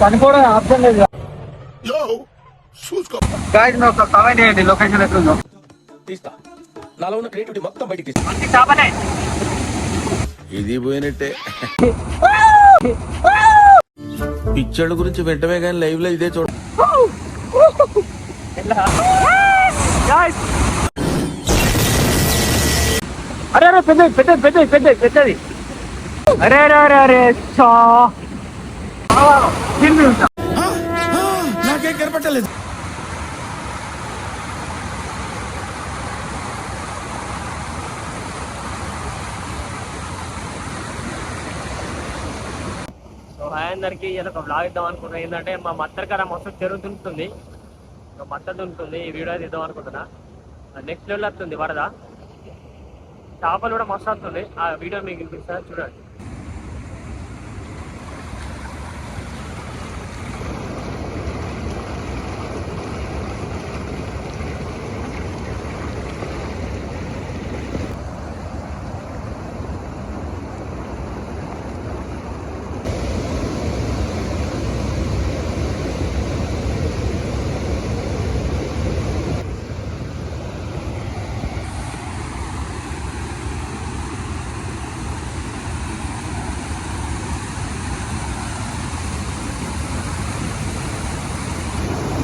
చనిపోవడం ఆప్షన్ లేదు Yo, చూసుకో గాయస్ మీరు ఒక కామెంట్ చేయండి లొకేషన్ ఎట్లుందో తీస్తా. నాలో ఉన్న క్రియేటివిటీ మొత్తం బయటికి తీస్తా. ఇది పోయినట్టే. పిక్చర్ల గురించి వెంటనే కానీ లైవ్లో ఇదే చూడ అరే అరే పెద్దది పెద్దది పెద్దది పెద్దది పెద్దది. అరే అరే అరే అరే చా. తిరిగి ఉంటా నాకేం కనపట్టలేదు అందరికి ఇలా ఒక బ్లాగ్ ఇద్దాం అనుకుంటున్నా ఏంటంటే మా మత్తర్ కాడ మస్తు చెరువు దుంకుతుంది ఒక మత్త దుంకుతుంది ఈ వీడియో అది ఇద్దాం అనుకుంటున్నా. నెక్స్ట్ లెవెల్ వస్తుంది వరద. చేపలు కూడా మస్తు వస్తుంది. ఆ వీడియో మీకు వినిపిస్తా చూడండి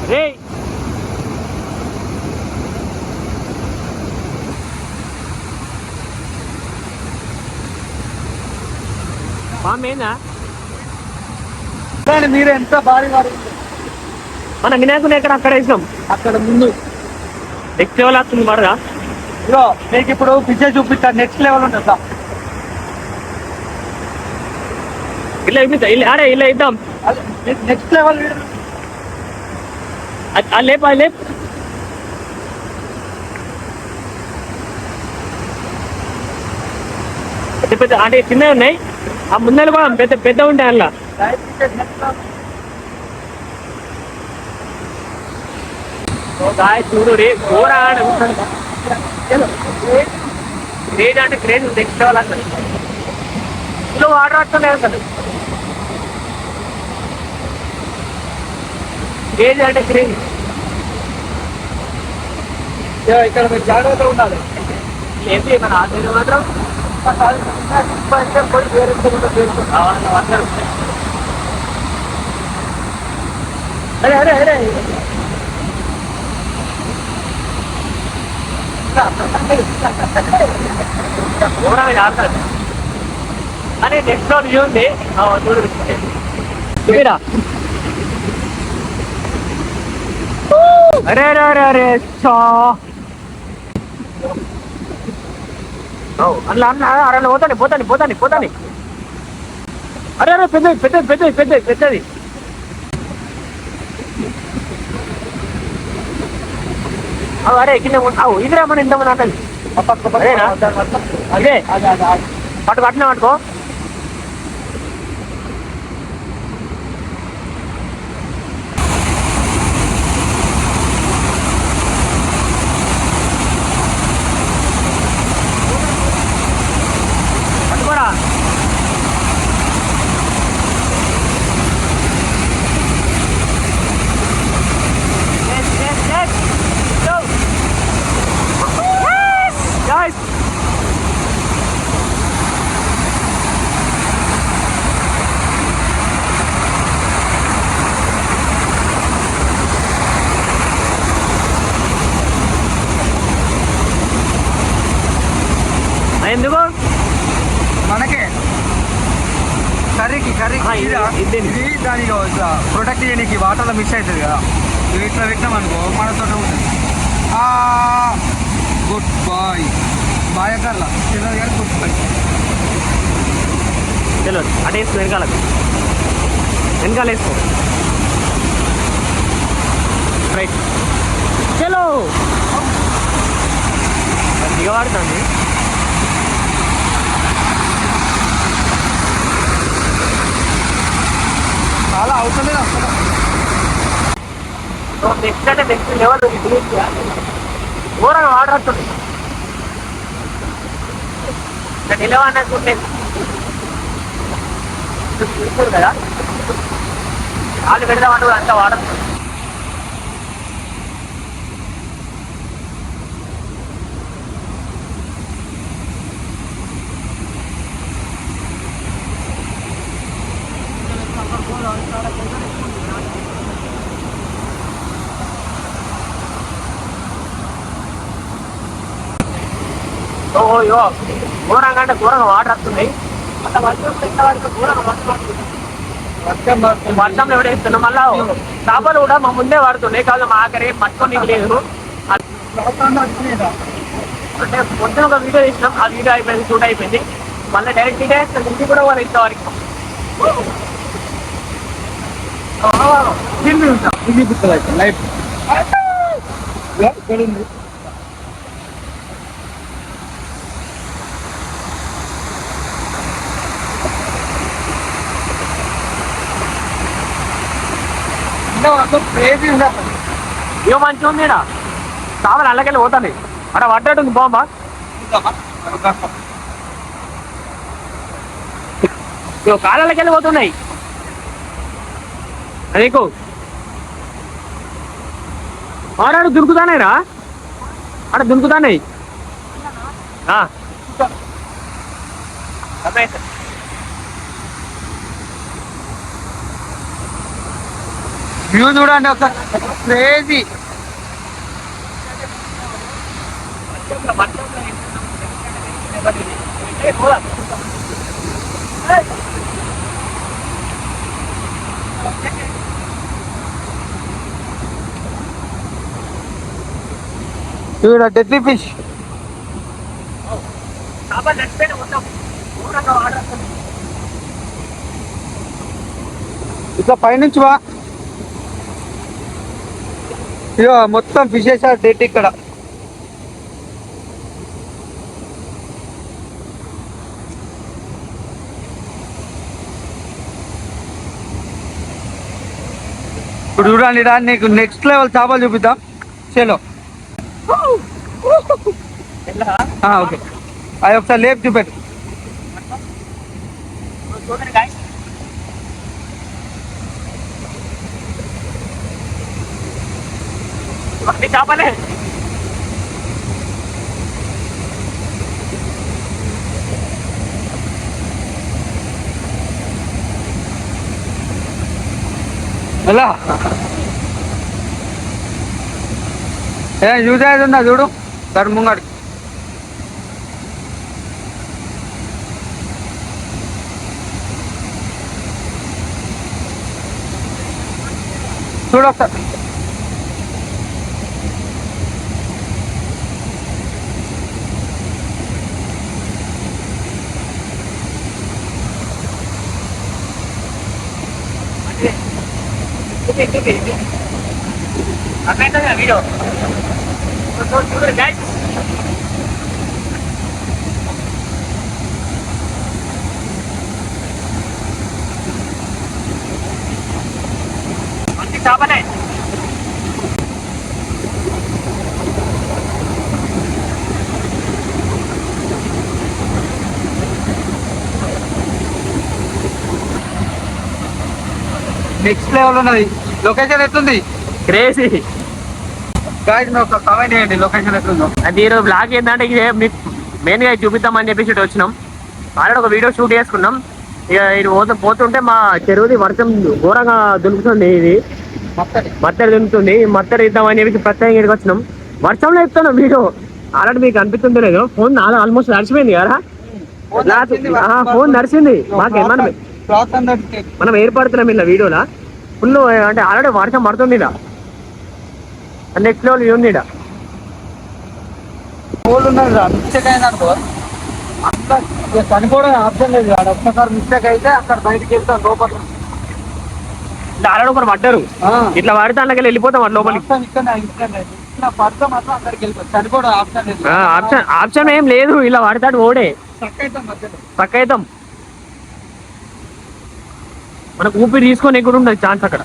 రే కానీ మీరు ఎంత భారీ వారు మన వినాయకుని ఎక్కడ అక్కడ వేసినాం? అక్కడ ముందు. నెక్స్ట్ లెవెల్ వస్తుంది వరద ఇగో మీకు ఇప్పుడు పిక్చర్ చూపిస్తా నెక్స్ట్ లెవెల్ ఉంటుంది సార్ ఇలా ఇలా అరే ఇలా ఇద్దాం నెక్స్ట్ లెవెల్ అది లేపు అది లేపు. పెద్ద అంటే చిన్నవి ఉన్నాయి? ఆ ముందర కూడా పెద్ద పెద్ద ఉంటాయి అందులో చూడు రే ఘోర గ్రేడ్ అంటే క్రేజ్ నెక్స్ట్ లెవెల్ అసలు. ఇందులో వాటర్ వస్తున్నాయి అసలు. క్రేజ్ అంటే క్రేజ్ ఇక్కడ మీరు జాగ్రత్తగా ఉండాలి. ఏంటి మన ఆశయం మాత్రం? అరే అరే అరే ఘోరంగా చేస్తాడు అని నెక్స్ట్ రోజు వ్యూ ఉంది చూడు చూపిరా అరే అరే అరే అరే చా అట్లా అన్న అరే పోతాని పోతాని పోతాని పోతాని. అరే అరే పెద్దది పెద్దది పెద్దది పెద్దది పెద్దది. అవు, అరే కింద ఉంటావు ఇదిరా మన ఇంతమంది అంటే అదే. పట్టు పట్టినా పట్టుకో ఎందుకు? మనకే. కర్రీకి కర్రీ ఇది- దాని ప్రొటెక్ట్ చేయడానికి వాటర్లో మిస్ అవుతుంది కదా. ఇవి ఇట్లా పెట్టినాం అనుకో మనతో ఉంటుంది. గుడ్ బాయ్ బాయ్ కర్లా చిన్నది కానీ గుడ్ బాయ్ తెలియదు. అటు వేసుకో వెనకాలకు. వెనకాల వేసుకో. రైట్ చలో. దిగబడుతుంది చాలా అవసరం లేదు అసలు నెక్స్ట్ అంటే నెక్స్ట్ లెవెల్ ఘోరంగా వాటర్ వస్తుంది నిలవన్నట్టు చూస్తారు కదా కాలు పెడదామంటే కూడా అంత వాటర్ ఓ యో ఘోరంగా ఘోరంగా వాటర్ వస్తుంది. అంత వర్షం ఘోరంగా వర్షం వస్తుంది వర్షంలో ఎవడేస్తున్నాం మళ్ళా చేపలు కూడా మా ముందే వాడుతున్నాయి కాదు మా ఆఖరి పట్టుకొని లేదు అంటే పొద్దున ఒక వీడియో తీసినాం. ఆ వీడియో అయిపోయింది షూట్ అయిపోయింది. మళ్ళీ డైరెక్ట్ ఇదే ఇంటికి కూడా వాళ్ళు ఇంతవరకు. లైఫ్. క్రేజీ ఏమో మంచిగా ఉంది ఈడ చేపలు అల్లకెళ్ళి పోతాయి అక్కడ పడ్డట్టుంది బాబా. కాళ్ళకెళ్ళి పోతున్నాయి. అదేకు. ఆడాడు దునుకుతానే రా ఆడ దునుకుతానే వ్యూ చూడండి ఒక క్రేజీ. చూడ డెడ్లీ ఫిష్ ఇట్లా పైనుంచి వా. ఇక మొత్తం ఫిషెస్ డెడ్ ఇక్కడ. ఇప్పుడు చూడండి రా నీకు నెక్స్ట్ లెవెల్ చేపలు చూపిద్దాం. చలో. ఓకే. అది ఒకసారి లేపు చూపెట్టు. చేపలే ఏ యూజ్ అయ్యేది ఉందా చూడు. దాని ముంగడు చూడు ఒకసారి అర్థమైందా వీడియో చూడండి guys. మంచి చేపలే నెక్స్ట్ లెవెల్ ఉన్నది. లొకేషన్ ఎట్లుంది? క్రేజీ గాయస్ మీరు ఒక కామెంట్ చేయండి. లొకేషన్ ఎట్లుందో. అది ఈరోజు బ్లాగ్ ఏంటంటే ఇదే మీకు మెయిన్గా చూపిద్దామని చెప్పేసి ఇటు వచ్చినాం. ఆల్రెడీ ఒక వీడియో షూట్ చేసుకున్నాం. ఇక ఇది పోతు పోతుంటే మా చెరువుది వర్షం ఘోరంగా దులుపుతుంది ఇది. మత్తడి దులుపుతుంది. ఈ మత్తడి ఇద్దామని చెప్పేసి ప్రత్యేకంగా ఇక్కడికి వచ్చినాం. వర్షంలో ఇస్తాను వీడియో. ఆల్రెడీ మీకు అనిపిస్తుంది లేదు ఫోన్ ఆల్మోస్ట్ నడిచిపోయింది కదా. ఫోన్ నడిచింది మాకు మనం క్లాత్ అందరికి. మనం ఏర్పడుతున్నాం ఇలా వీడియోలా. ఫుల్ అంటే ఆల్రెడీ వర్షం పడుతుంది నెక్స్ట్ లెవెల్ ఉంది చనిపోవడం ఆప్షన్ లేదు ఒక్కసారి మిస్టేక్ అయితే అక్కడ బయటికి వెళ్తాం లోపల. ఆల్రెడీ ఒకరు పడ్డారు. ఇట్లా పడితే అందులోకి వెళ్ళిపోతాం వాటి లోపలికి. ఆప్షన్ ఆప్షన్ ఏం లేదు. ఇలా పడతాడు ఓడే పక్క అవుతాం మనకు ఊపిరి తీసుకొని కూడా ఉండదు ఛాన్స్ అక్కడ.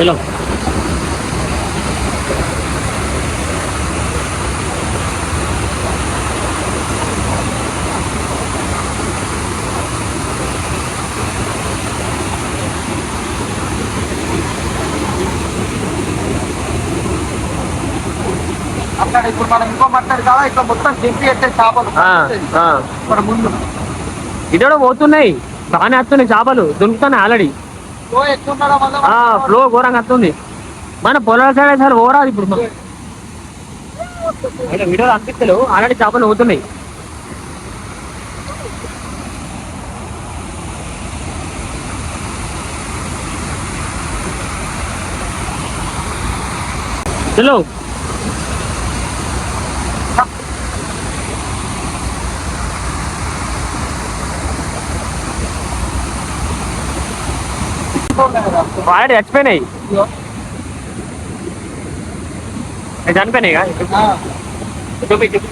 ఇలా. అక్కడ ఇప్పుడు మనం ఇంకో మట్టడు కదా ఇట్లా మొత్తం దింపి పెట్టే చేపలు. ఇక్కడ ముందు. ఇది కూడా పోతున్నాయి. బాగానే వస్తున్నాయి చేపలు. దొరుకుతున్నాయి ఆల్రెడీ ఫ్లో ఘోరంగా వస్తుంది. మన పొలాల సైడ్ అసలు ఓరాదు ఇప్పుడు. అంటే వీడియోలు అనిపిస్తలేవు ఆల్రెడీ చేపలు పోతున్నాయి చలో వాడి చచ్చిపోయినాయి ఇదిగో. అవి చనిపోయినాయి కదా ఆ, చూపి చూపి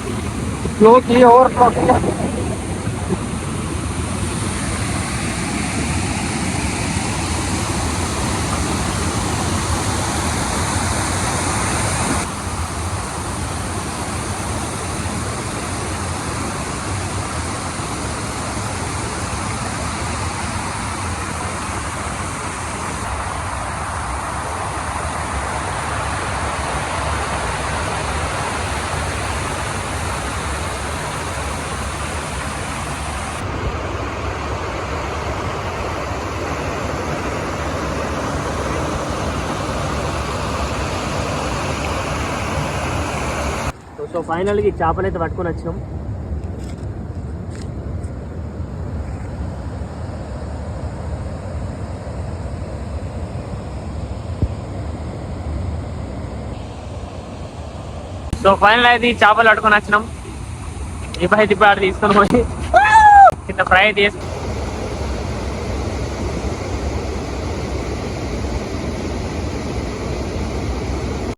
సో ఫైనల్గా ఈ చేపలు అయితే పట్టుకొని వచ్చినాం. సో ఫైనల్ అయితే ఈ చేపలు పట్టుకొని వచ్చినాం. ఇప్పుడు అయితే తీసుకొని పోయి కింద ఫ్రై అయితే చేసి